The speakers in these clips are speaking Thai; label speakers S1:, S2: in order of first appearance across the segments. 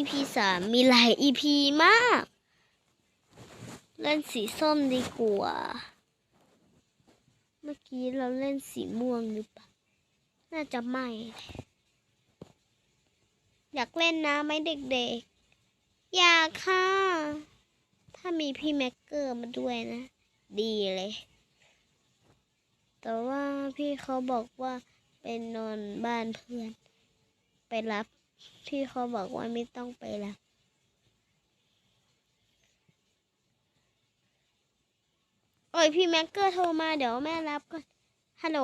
S1: EP สามมีหลาย EP มาก เล่นสีส้มดีกว่า เมื่อกี้เราเล่นสีม่วงหรือเปล่า น่าจะไม่ อยากเล่นนะไหมเด็กๆ อยากค่ะ ถ้ามีพี่แม็กเกอร์มาด้วยนะ ดีเลย แต่ว่าพี่เขาบอกว่าเป็นนอนบ้านเพื่อน ไปรับ พี่เขาบอกว่าไม่ต้องไปรับโอ้ยพี่แม็กเกอร์โทรมาเดี๋ยวแม่รับก่อน ฮัลโหล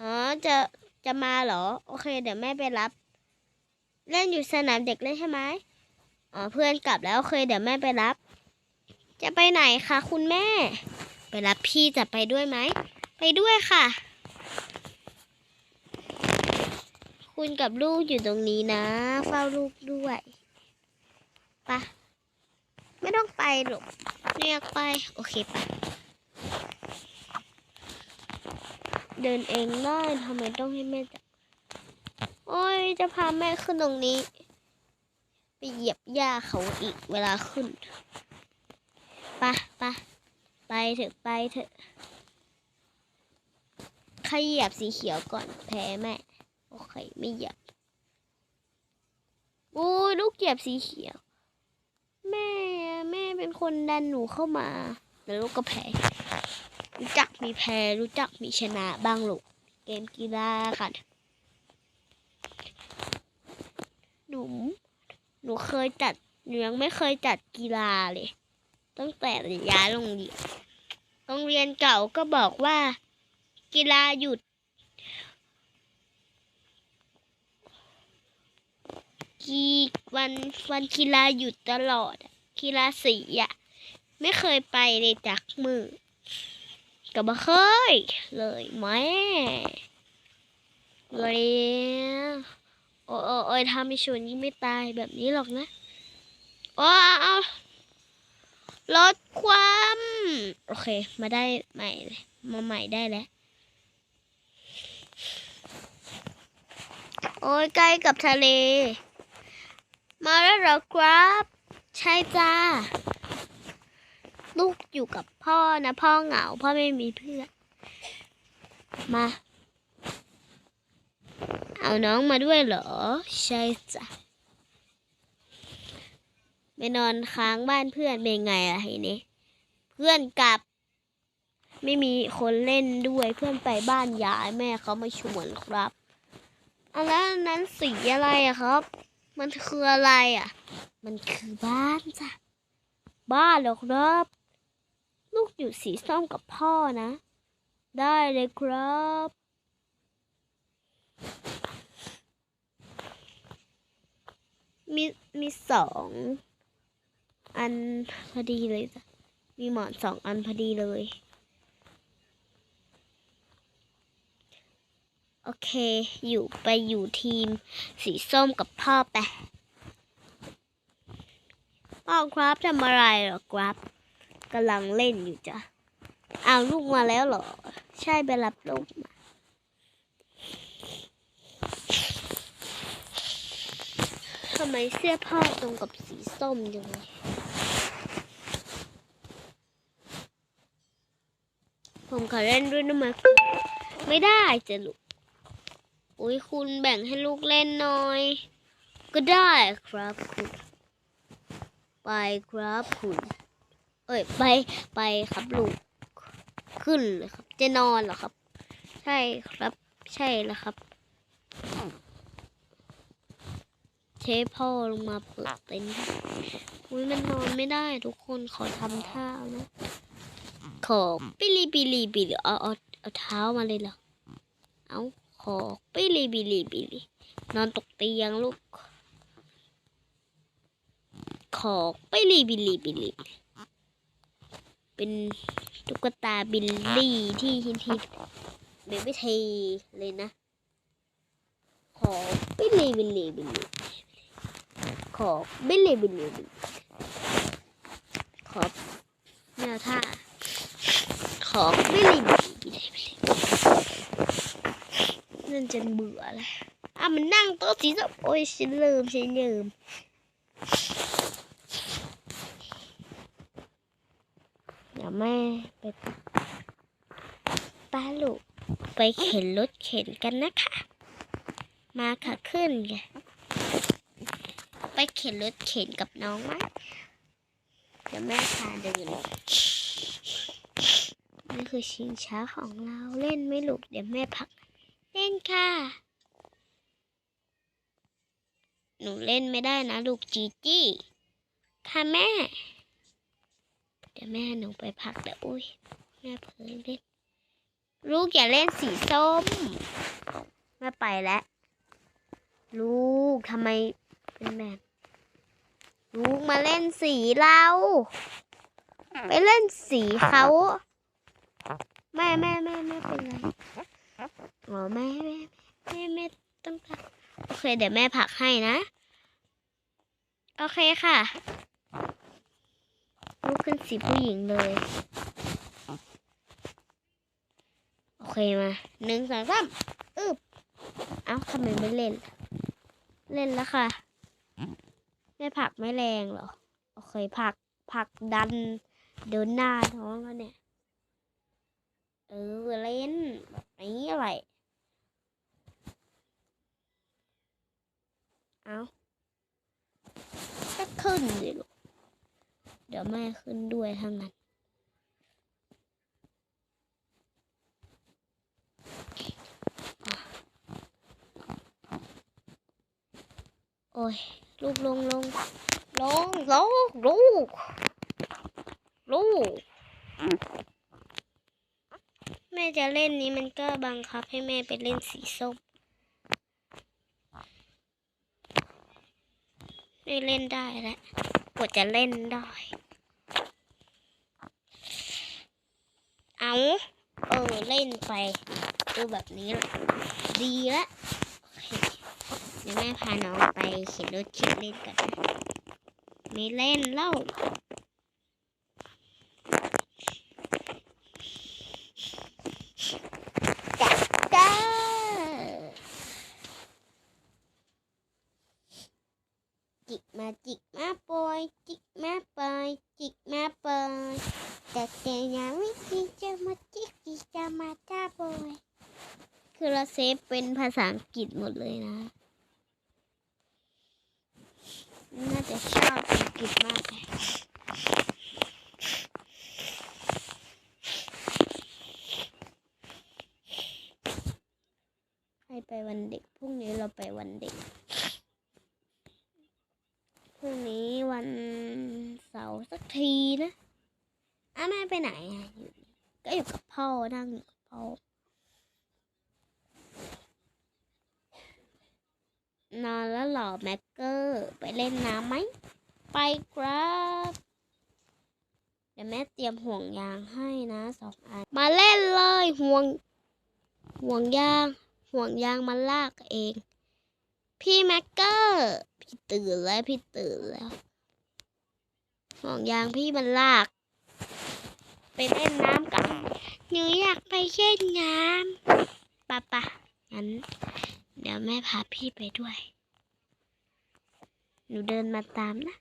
S1: อ๋อ จะจะมาเหรอ โอเค เดี๋ยวแม่ไปรับ เล่นอยู่สนามเด็กเล่นใช่ไหมอ๋อเพื่อนกลับแล้วโอเคเดี๋ยวแม่ไปรับ จะไปไหนคะคุณแม่ ไปรับพี่จะไปด้วยไหม ไปด้วยค่ะ คุณกับลูกอยู่ตรงนี้นะ เฝ้าลูกด้วยปะไม่ต้องไปหรอกเรียกไป โอเคปะเดินเองได้ทำไมต้องให้แม่จับโอ้ยจะพาแม่ขึ้นตรงนี้ ไปเหยียบหญ้าเขาอีกเวลาขึ้นปะปะไปเถอะไปเถอะใครเหยียบสีเขียวก่อนแพ้แม่ โอเค ไม่เหยียบโอ้ยลูกเหยียบสีเขียว แม่แม่เป็นคนดันหนูเข้ามาแล้วลูกก็แพ้รู้จักมีแพ้รู้จักมีชนะบ้างลูกเกมกีฬาค่ะ หนู หนูเคยจัดหนูยังไม่เคยจัดกีฬาเลย ตั้งแต่ย้ายโรงเรียนโรงเรียนเก่าก็บอกว่า กีฬาหยุด กีวันวันกีฬาหยุดตลอดอะกีฬาสีอะไม่เคยไปเลยจักมือก็บ่เคย เลยแม่เลยโอ้โอ้โอ้ยทำให้ชวนยิ่งไม่ตายแบบนี้หรอกนะโอ้เอาลดความ โอเค มาได้ใหม่เลยมาใหม่ได้แล้วโอ้ยใกล้กับทะเล มาแล้วเหรอครับ ใช่จ้า ลูกอยู่กับพ่อนะพ่อเหงา พ่อไม่มีเพื่อน มา เอาน้องมาด้วยเหรอ ใช่จ้ะไปนอนค้างบ้านเพื่อนเป็นไงล่ะทีนี้เพื่อนกลับ ไม่มีคนเล่นด้วยเพื่อนไปบ้านยายแม่เขามาชวนครับอันแล้นนั้นสีอะไรอะครับ มันคืออะไรอะ มันคือบ้านจ้ะ บ้านหรอครับ ลูกอยู่สีส้มกับพ่อนะ ได้เลยครับ มีมีสองอันพอดีเลยจ้ะ มีหมอนสองอันพอดีเลย โอเค อยู่ไปอยู่ทีม สีส้มกับพ่อไป พ่อครับทำอะไรเหรอครับกำลังเล่นอยู่จ้ะเอาลูกมาแล้วเหรอ ใช่ไปรับลูกมาทำไมเสื้อพ่อตรงกับสีส้มจังเลยผมขอเล่นด้วยนะมาไม่ได้จะลูก อุ้ยคุณแบ่งให้ลูกเล่นหน่อย ก็ได้ครับคุณ ไปครับคุณ เอ้ยไปไปครับลูก ขึ้นเลยครับ จะนอนเหรอครับ ใช่ครับ ใช่แล้วครับ เชฟพ่อลงมาเปิดเต็นท์อุ้ยมันนอนไม่ได้ทุกคนขอทำท่านะขอปิลีปิลีปิลีเอาเอาเอาเท้ามาเลยเหรอเอา ขอปิลีปิลีปิลีนอนตกเตียงลูกขอปิลีปิลีปิลีเป็นตุ๊กตาบิลลี่ที่ฮิตฮิตเบบี้เทเลยนะ ขอบิลลี่บิลลี่บิลลี่ขอบิลลี่บิลลี่บิลลี่ขอแนวท่าขอบิลลี่บิลลี่บิลลี่บิลลี่ นั่นจะเบื่อแล้วอะมันนั่งโต๊ะสีส้มโอ้ยฉันลืมฉันลืมเดี๋ยวแม่ไปป้าลูกไปเข็นรถเข็นกันนะคะ มาค่ะขึ้นไงไปเข็นรถเข็นกับน้องไหมเดี๋ยวแม่พาเดินนี่คือชิงช้าของเราเล่นไม่ลูกเดี๋ยวแม่พัก ล่นค่ะ หนูเล่นไม่ได้นะ ลูกจีจี้ ค่ะแม่ เดี๋ยวแม่หนูไปพักแต่อุ้ยแม่เพิ่งเล่น ลูกอย่าเล่นสีส้มแม่ไปแล้ว ลูกทำไมเป็นแบบลูกมาเล่นสีเรา ไปเล่นสีเขา แม่แม่แม่ไม่เป็นไรอ๋อแม่แม่แม่แม่ต้องพักโอ เคเดี๋ยวแม่ผักให้นะ โอเคค่ะลูกขึ้นสีผู้หญิงเลย โอเคมาหนึ่งสองสามอึบเอ้าทำไมไม่เล่น เล่นแล้วค่ะ ไม่ผักไม่แรงเหรอ โอเคผักผักดันเดินหน้าท้องแล้วเนี่ย เออเล่นแบบนี้อะไร เอาก็ขึ้นสิลูก เดี๋ยวแม่ขึ้นด้วยทั้งนั้นโอ้ย ลูกลงลงลงลงลูก ลูก แม่จะเล่นนี้มันก็บังคับให้แม่ไปเล่นสีส้ม ไม่เล่นได้แล้วกว่าจะเล่นได้ เอาเออเล่นไปดูแบบนี้ละดีละเดี๋ยวแม่พาน้องไปเขียนรถเขียนเล่นกันไม่เล่นเล่าจัดจ้าจิกมาจิกมาปล่อย จิกมาปล่อย จิกมาปล่อยแต่แต่ยังไม่จิกจะมาจิกจิกจะมาจ้าปล่อย คือ เราเป็นภาษาอังกฤษหมดเลยนะ น่าจะชอบอังกฤษมากเลยใครไปวันเด็ก พรุ่งนี้เราไปวันเด็ก พรุ่งนี้วันเสาร์สักทีนะอ้าแม่ไปไหนอะอยู่ก็อยู่กับพ่อ นั่งอยู่กับพ่อ นอนแล้วหรอแม็กเกอร์ ไปเล่นน้ำไหม ไปครับ เดี๋ยวแม่เตรียมห่วงยางให้นะสองอัน มาเล่นเลยห่วง ห่วงยาง ห่วงยางมาลากเอง พี่แม็กเกอร์ พี่ตื่นแล้วพี่ตื่นแล้ว ห่วงยางพี่มันลาก ไปเล่นน้ำกัน หนูอยากไปเล่นน้ำปะปะงั้น เดี๋ยวแม่พาพี่ไปด้วย หนูเดินมาตามนะ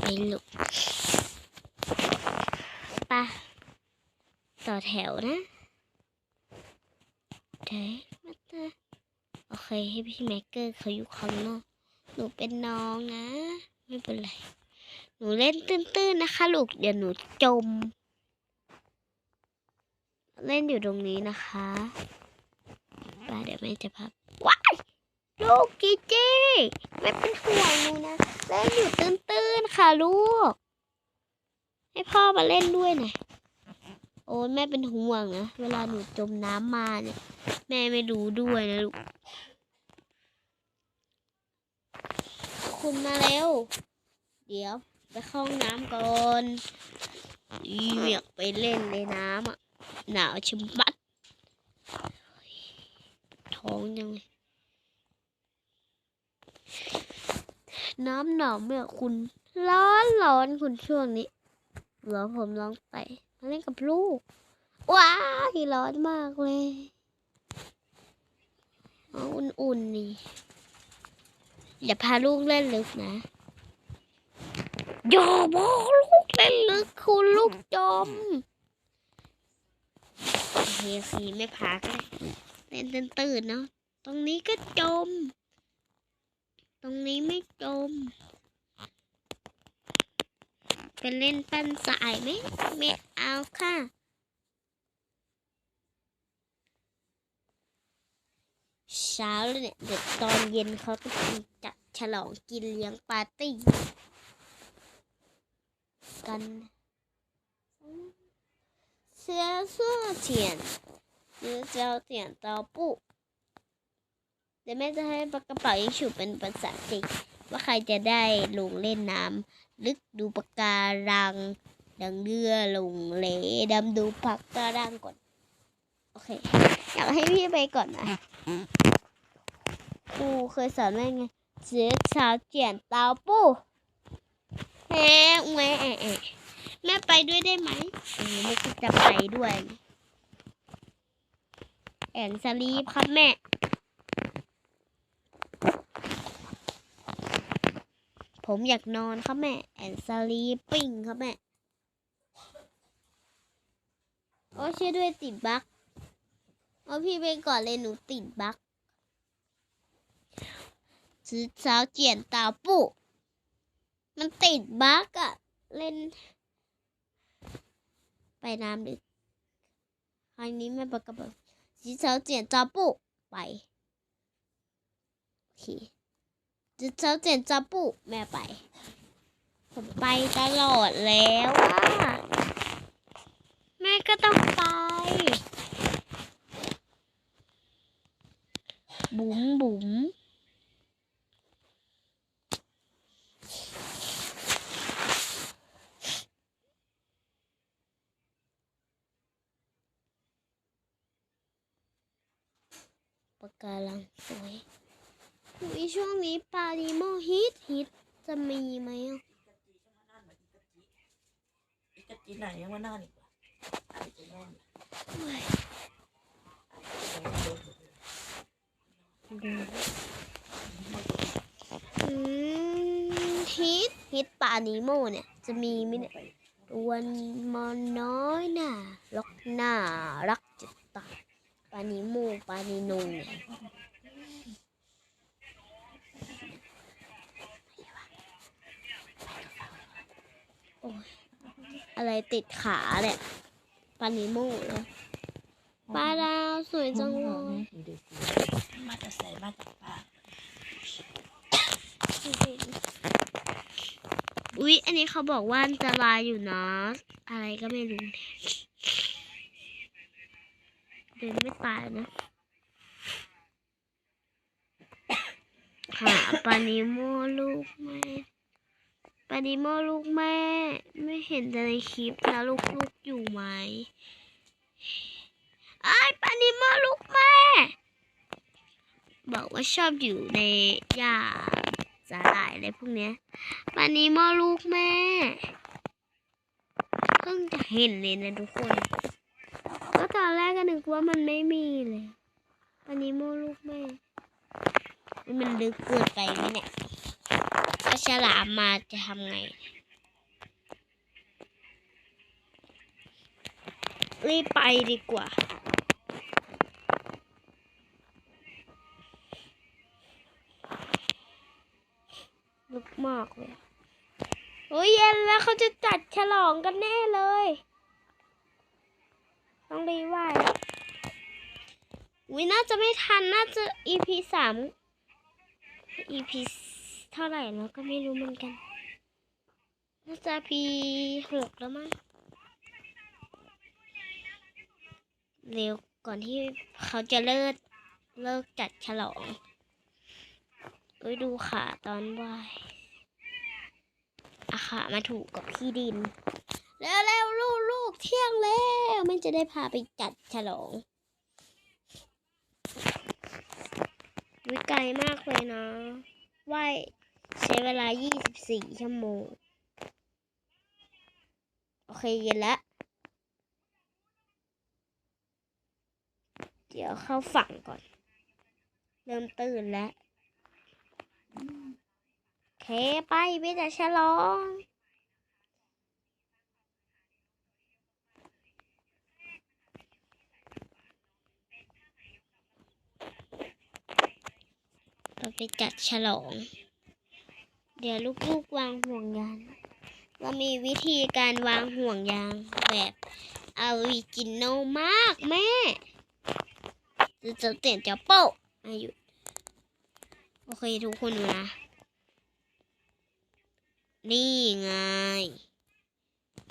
S1: ไปลูกไป่ะต่อแถวนะเดี๋ยวมาเตอโอเค ให้พี่แม็กเกอร์เขาอยู่ข้างนอก หนูเป็นน้องนะ ไม่เป็นไร หนูเล่นตื้นๆนะคะ ลูก เดี๋ยวหนูจม เล่นอยู่ตรงนี้นะคะไปเดี๋ยวแม่จะพับว้ายลูกจีจีไม่เป็นห่วงหนูนะ เล่นอยู่ตื้นๆค่ะลูก ให้พ่อมาเล่นด้วยหน่อยโอ้ยแม่เป็นห่วงนะ เวลาหนูจมน้ำมาเนี่ย แม่ไม่รู้ด้วยนะลูก คุณมาเร็ว เดี๋ยวไปเข้าห้องน้ำก่อนอีอยากไปเล่นในน้ำอะ หนาวชิมบัดท้องยังเลยน้ำหนาวเมื่อคุณร้อนร้อนคุณช่วงนี้เหลือผมลองไปมาเล่นกับลูก ว้ายร้อนมากเลยอาอุ่นๆนี่อย่าพาลูกเล่นลึกนะอย่าพาลูกเล่นลึกคุณลูกจม เฮียสีไม่พาก็ได้เล่นตื่นเนาะตรงนี้ก็จม ตรงนี้ไม่จมเป็นเล่นปั้นสายไหมไม่เอาค่ะเช้าแล้วเนี่ยเดี๋ยวตอนเย็นเขาก็จะฉลองกินเลี้ยงปาร์ตี้กัน เสื้อเสื้อเทียนเจ้าเทียนเตปูเดี๋ยวแม่จะให้ปากกระเป๋ายิงฉุบเป็นภาษาจีนว่าใครจะได้ลงเล่นน้ำลึกดูปะการัง ดังเรือลงเหลดำดูปะการังก่อน โอเค อยากให้พี่ไปก่อนนะครูเคยสอนว่าไงเสือสาวเจียนเตาปูแหมแหม แม่ไปด้วยได้ไหมเออแม่ก็จะไปด้วย แอนสลีปครับแม่ ผมอยากนอนครับแม่ แอนสลีปปิ้งครับแม่ โอ้ช่วยด้วยติดบั๊กเอาพี่ไปก่อนเลยหนูติดบั๊กซื้อสาเจียนตาปูมันติดบั๊กอะเล่น ไปน้ำดึกคราวนี้แม่บอกกับแบบซื้อสาวเจียนตาปูไปโอเคซื้อสาวเจียนตาปูแม่ไป ผมไปตลอดแล้วอะแม่ก็ต้องไป บุ๋มบุ๋ม การังสวยอุ้ยช่วงนี้ปลาดิโมฮิตฮิตจะมีไหมอะ
S2: อีกกะจีไหนยังว่าน่าอีกวะไอ้จะนอน
S1: อืมฮิตฮิตปลานิโมเนี่ย จะมีไหมเนี่ยตัวมันน้อยน่ะล็อกหน้ารักจะตาย ปลานิโมปลานิโนเนี่ยโอ้ยอะไรติดขาเนี่ยปลานิโมเลยปลาดาวสวยจังเลย
S2: มาจะใส่มาจากปาก
S1: อุ๊ย อันนี้เขาบอกว่าอันตรายอยู่นะ อะไรก็ไม่รู้ เดินไม่ตายนะหาปานิโมลูกแม่ปานิโมลูกแม่ ไม่เห็นในคลิปนะลูกลูกอยู่ไหมไอ้ปานิโมลูกแม่ บอกว่าชอบอยู่ในหญ้าสาหร่ายอะไรพวกเนี้ยปานิโมลูกแม่ เพิ่งจะเห็นเลยนะทุกคน ก็ตอนแรกก็นึกว่ามันไม่มีเลยปานิโมลูกแม่ มันลึกเกินไปไหมเนี่ยถ้าฉลามมาจะทำไง รีบไปดีกว่าลึกมากเลยโอ้ยเย็นแล้วเขาจะจัดฉลองกันแน่เลย ต้องรีบไหว้แล้ววิน่าจะไม่ทัน น่าจะ EP สาม EP เท่าไหร่แล้วก็ไม่รู้เหมือนกัน น่าจะ EP หกแล้วมั้ง เร็วก่อนที่เขาจะเลิกเลิกจัดฉลองเอ้ยดูขาตอนไหวอาขามาถูกกับพี่ดิน แล้วแล้วลูกลูกเที่ยงแล้วมันจะได้พาไปจัดฉลองวิไกลมากเลยนะว่ายใช้เวลา 24 ชั่วโมง โอเคเย็นแล้วเดี๋ยวเข้าฝั่งก่อน เริ่มตื่นแล้ว โอเค ไปไปแต่ฉลอง เราไปจัดฉลอง เดี๋ยวลูกๆวางห่วงยางเรามีวิธีการวางห่วงยางแบบออริจินอลมากแม่จะจะเตียนจะโป๊ะอายุโอเคทุกคนดูนะ นี่ไง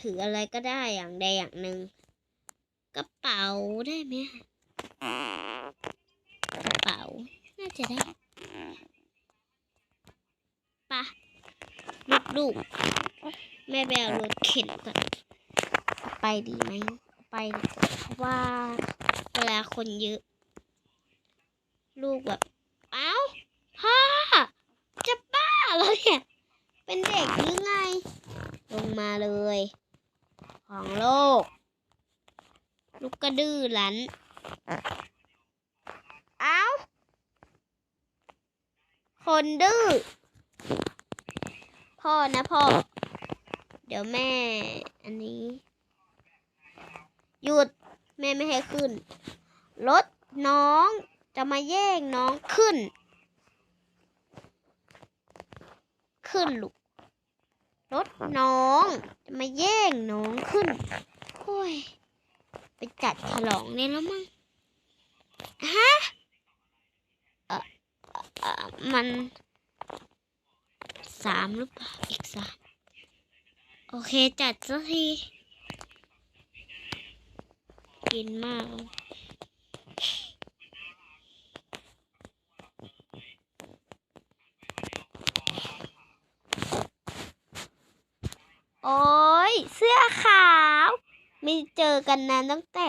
S1: ถืออะไรก็ได้อย่างใดอย่างหนึ่งกระเป๋าได้ไหมกระเป๋า น่าจะได้ ปะลูกๆแม่แบวรถเข็นก่อนไปดีไหมไปเพราะว่าเวลาคนเยอะ ลูกแบบเอ้าพ่อจะบ้าแล้วเนี่ยเป็นเด็กหรือไง ลงมาเลย ของโลก ลูกก็ดื้อรั้นเอ้าคนดื้อ พ่อนะพ่อ เดี๋ยวแม่ อันนี้ หยุดแม่ไม่ให้ขึ้น รถน้องจะมาแย่งน้องขึ้น ขึ้นลูก รถน้องจะมาแย่งน้องขึ้น โอ้ย ไปจัดฉลองเนี่ยแล้วมั้ง ฮะ เออเออมัน สามหรือเปล่าอีกสามโอเคจัดสักทีกินมาก โอ้ยเสื้อขาว ไม่เจอกันนานตั้งแต่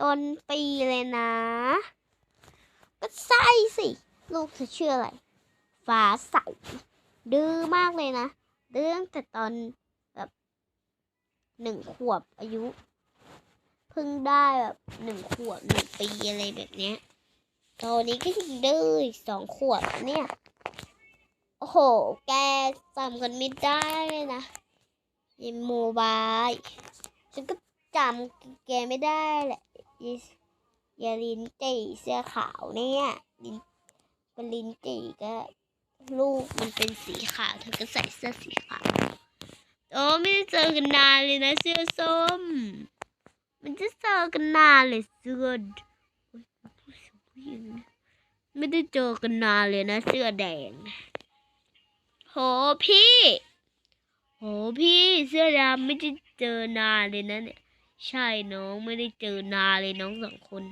S1: ต้นปีเลยนะ ก็ใช่สิ ลูกเธอชื่ออะไร ฟ้าใส ดื้อมากเลยนะ ดื้อตั้งแต่ตอนแบบหนึ่งขวบอายุ เพิ่งได้แบบหนึ่งขวบหนึ่งปีอะไรแบบเนี้ยตอนนี้ก็ยังดื้ออีกสองขวบเนี่ย โอ้โห แกจำกันไม่ได้เลยนะยิมโมบายฉันก็จำแกไม่ได้แหละอียาลินจีเสื้อขาวเนี่ยลินเป็นลินจีก็ ลูกมันเป็นสีขาวเธอก็ใส่เสื้อสีขาวโอ้ไม่ได้เจอกันนานเลยนะเสื้อส้ม มันจะเจอกันนานเลยเสื้อไม่ได้เจอกันนานเลยนะ เสื้อแดง โหพี่ โหพี่เสื้อดำไม่ได้เจอนานเลยนะเนี่ย ใช่น้องไม่ได้เจอนานเลยน้องสองคน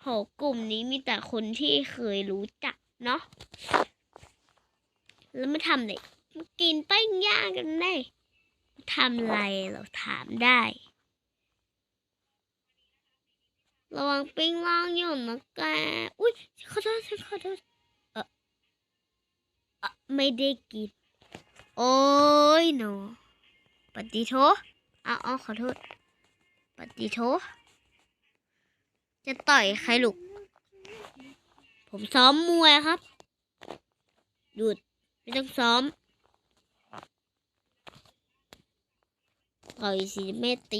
S1: โหกลุ่มนี้มีแต่คนที่เคยรู้จักเนาะ แล้วมาทำเลยมากินแป้งย่างกันได้มาทำอะไรเราถามได้ ระวังปิ้งล่างอยู่นะแกอุ้ยขอโทษฉันขอโทษเออเออไม่ได้กิน โอ้ยหนูปฏิโทเอาเอาขอโทษปฏิโทจะต่อยใครลูก ผมซ้อมมวยครับ หยุด ไม่ต้องซ้อมต่อยสีเม่ตี